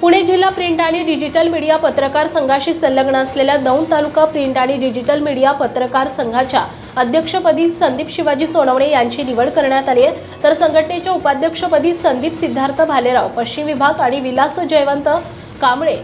पुणे जिल्हा प्रिंट आणि digital media पत्रकार संघाशी संलग्न असलेल्या दौंड तालुका प्रिंट आणि डिजिटल मीडिया पत्रकार संघाच्या अध्यक्षपदी संदीप शिवाजी सोनवणे यांची निवड करण्यात आली आहे. तर संघटनेच्या उपाध्यक्षपदी संदीप सिद्धार्थ भालेराव पश्चिम विभाग आणि विलास जयवंत कांबळे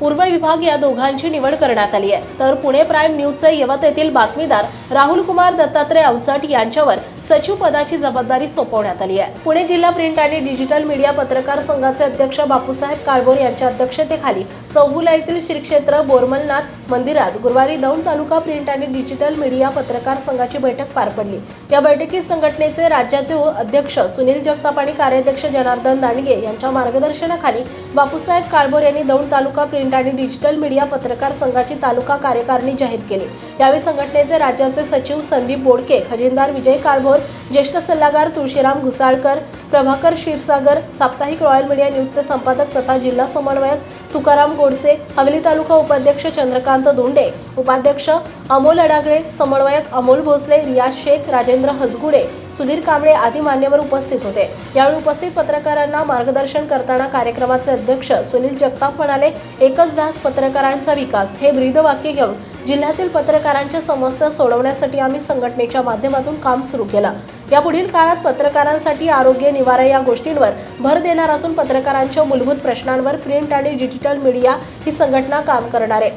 पूर्व विभाग या दोघांची निवड करण्यात आली आहे. तर पुणे प्राईम न्यूजचे यवत येथील बातमीदार राहुल कुमार दत्तात्रय अवचट यांच्यावर सचिव पदाची जबाबदारी सोपवण्यात आली आहे. पुणे जिल्हा प्रिंट आणि डिजिटल मीडिया पत्रकार संघाचे अध्यक्ष बापूसाहेब काळबोर यांच्या अध्यक्षतेखाली चौफुला येथील श्री क्षेत्र बोरमलनाथ मंदिरात गुरुवारी दौंड तालुका प्रिंट आणि डिजिटल मीडिया पत्रकार संघाची बैठक पार पडली. या बैठकीत संघटनेचे राज्याचे अध्यक्ष सुनील जगताप आणि कार्याध्यक्ष जनार्दन दांडगे यांच्या मार्गदर्शनाखाली बापूसाहेब काळभोर यांनी दौंड तालुका प्रिंट आणि डिजिटल मीडिया पत्रकार संघाची तालुका कार्यकारिणी जाहीर केली. यावेळी संघटनेचे राज्याचे सचिव संदीप बोडके खजिनदार विजय काळभोर ज्येष्ठ सल्लागार तुळशीराम घुसाळकर प्रभाकर क्षीरसागर साप्ताहिक रॉयल मीडिया न्यूजचे संपादक तथा जिल्हा समन्वयक तुकाराम गोडसे हवेली तालुका उपाध्यक्ष चंद्रकांत धोंडे उपाध्यक्ष अमोल अडागळे समन्वयक अमोल भोसले रियाज शेख राजेंद्र हसगुडे सुधीर कांबळे आदी मान्यवर उपस्थित होते. यावेळी उपस्थित पत्रकारांना मार्गदर्शन करताना कार्यक्रमाचे अध्यक्ष सुनील जगताप म्हणाले एकच दास पत्रकारांचा विकास. हे ब्रीदवाक्य घेऊन जिल्ह्यातील पत्रकारांच्या समस्या सोडवण्यासाठी आम्ही संघटनेच्या माध्यमातून काम सुरू केलं. यापुढील काळात पत्रकारांसाठी आरोग्य निवारा या गोष्टींवर भर देणार असून पत्रकारांच्या मूलभूत प्रश्नांवर प्रिंट आणि डिजिटल मीडिया ही संघटना काम करणार आहे.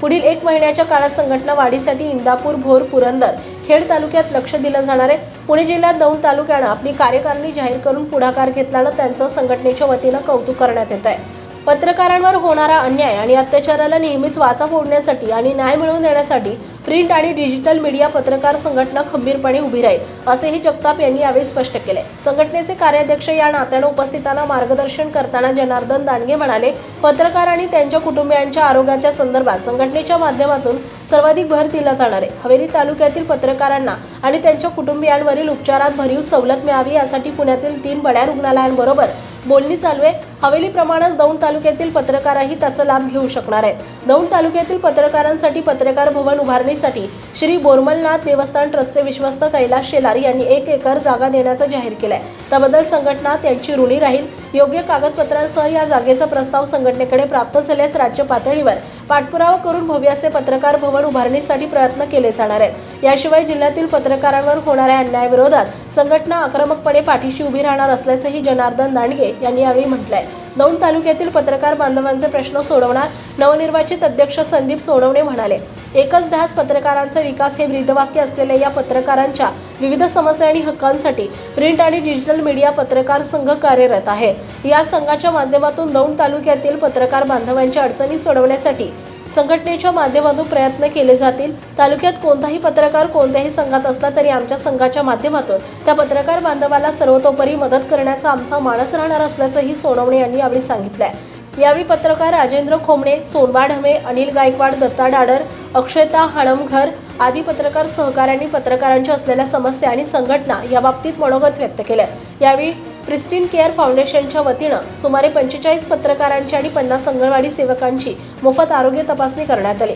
पुढील एक महिन्याच्या काळात संघटना वाढीसाठी इंदापूर भोर पुरंदर खेड तालुक्यात लक्ष दिलं जाणार आहे. पुणे जिल्ह्यात दौंड तालुक्यानं आपली कार्यकारिणी जाहीर करून पुढाकार घेतल्यानं त्यांचं संघटनेच्या वतीनं कौतुक करण्यात येत आहे पत्रकारांवर होणारा अन्याय आणि अत्याचाराला नेहमीच वाचा फोडण्यासाठी आणि न्याय मिळवून देण्यासाठी प्रिंट आणि डिजिटल मीडिया पत्रकार संघटना खंबीरपणे उभी राहील असेही जगताप यांनी यावेळी स्पष्ट केले. संघटनेचे कार्याध्यक्ष या नात्यानं उपस्थितांना मार्गदर्शन करताना जनार्दन दानगे म्हणाले पत्रकार आणि त्यांच्या कुटुंबियांच्या आरोग्याच्या संदर्भात संघटनेच्या माध्यमातून सर्वाधिक भर दिला जाणार आहे. हवेली तालुक्यातील पत्रकारांना आणि त्यांच्या कुटुंबियांवरील उपचारात भरीव सवलत मिळावी यासाठी पुण्यातील तीन बड्या रुग्णालयांबरोबर बोलणी चालू आहे. हवेलीप्रमाणेच दौंड तालुक्यातील पत्रकारही त्याचा लाभ घेऊ शकणार आहेत. दौंड तालुक्यातील पत्रकारांसाठी पत्रकार भवन उभारणीसाठी श्री बोरमलनाथ देवस्थान ट्रस्टचे विश्वस्त कैलास शेलार यांनी एक एकर जागा देण्याचं जाहीर केलंय. त्याबद्दल संघटना त्यांची ऋणी राहील. योग्य कागदपत्रांसह या जागेचा प्रस्ताव संघटनेकडे प्राप्त झाल्यास राज्य पातळीवर पाठपुरावा करून भव्य असे पत्रकार भवन उभारणीसाठी प्रयत्न केले जाणार आहेत. याशिवाय जिल्ह्यातील पत्रकारांवर होणाऱ्या अन्यायाविरोधात संघटना आक्रमकपणे पाठीशी उभी राहणार असल्याचंही जनार्दन दांडगे यांनी यावेळी म्हटलंय. दौंड तालुक्यातील पत्रकार बांधवांचे प्रश्न सोडवणार नवनिर्वाचित अध्यक्ष संदीप सोनवणे म्हणाले. एकच दहाच पत्रकारांचा विकास हे ब्रीदवाक्य असलेल्या या पत्रकारांच्या विविध समस्या आणि हक्कांसाठी प्रिंट आणि डिजिटल मीडिया पत्रकार संघ कार्यरत आहे. या संघाच्या माध्यमातून दौंड तालुक्यातील पत्रकार बांधवांच्या अडचणी सोडवण्यासाठी संघटनेच्या माध्यमातून प्रयत्न केले जातील. तालुक्यात कोणताही पत्रकार कोणत्याही संघात असला तरी आमच्या संघाच्या माध्यमातून त्या पत्रकार बांधवाला सर्वतोपरी मदत करण्याचा आमचा मानस राहणार असल्याचंही सोनवणे यांनी यावेळी सांगितलंय. यावेळी पत्रकार राजेंद्र खोमणे सोनबा ढमे अनिल गायकवाड दत्ता डाडर अक्षयता हाणमघर आदी पत्रकार सहकाऱ्यांनी पत्रकारांच्या असलेल्या समस्या आणि संघटना याबाबतीत मनोगत व्यक्त केलं यावेळी प्रिस्टीन केअर फाउंडेशनच्या वतीनं सुमारे पंचेचाळीस पत्रकारांची आणि पन्नास अंगणवाडी सेवकांची मोफत आरोग्य तपासणी करण्यात आली.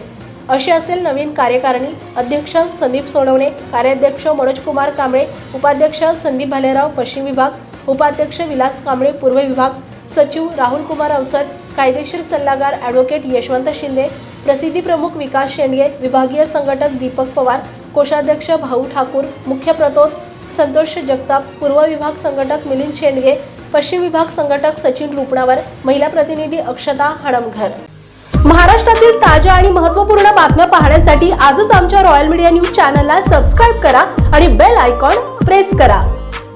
अशी असेल नवीन कार्यकारिणी अध्यक्ष संदीप सोनवणे कार्याध्यक्ष मनोज कुमार कांबळे उपाध्यक्ष संदीप भालेराव पश्चिम विभाग उपाध्यक्ष विलास कांबळे पूर्व विभाग सचिव राहुल कुमार अवचट कायदेशीर सल्लागार ॲडव्होकेट यशवंत शिंदे प्रसिद्धी प्रमुख विकास शेंडगे विभागीय संघटक दीपक पवार कोषाध्यक्ष भाऊ ठाकूर मुख्य प्रतोद संतोष जगताप पूर्व विभाग संघटक मिलिंद शेंडगे पश्चिम विभाग संघटक सचिन रुपणावर महिला प्रतिनिधी अक्षता हणमघर महाराष्ट्रातील ताज्या आणि महत्त्वपूर्ण बातम्या पाहण्यासाठी आजच आमच्या रॉयल मीडिया न्यूज चॅनलला सबस्क्राईब करा आणि बेल आयकॉन प्रेस करा.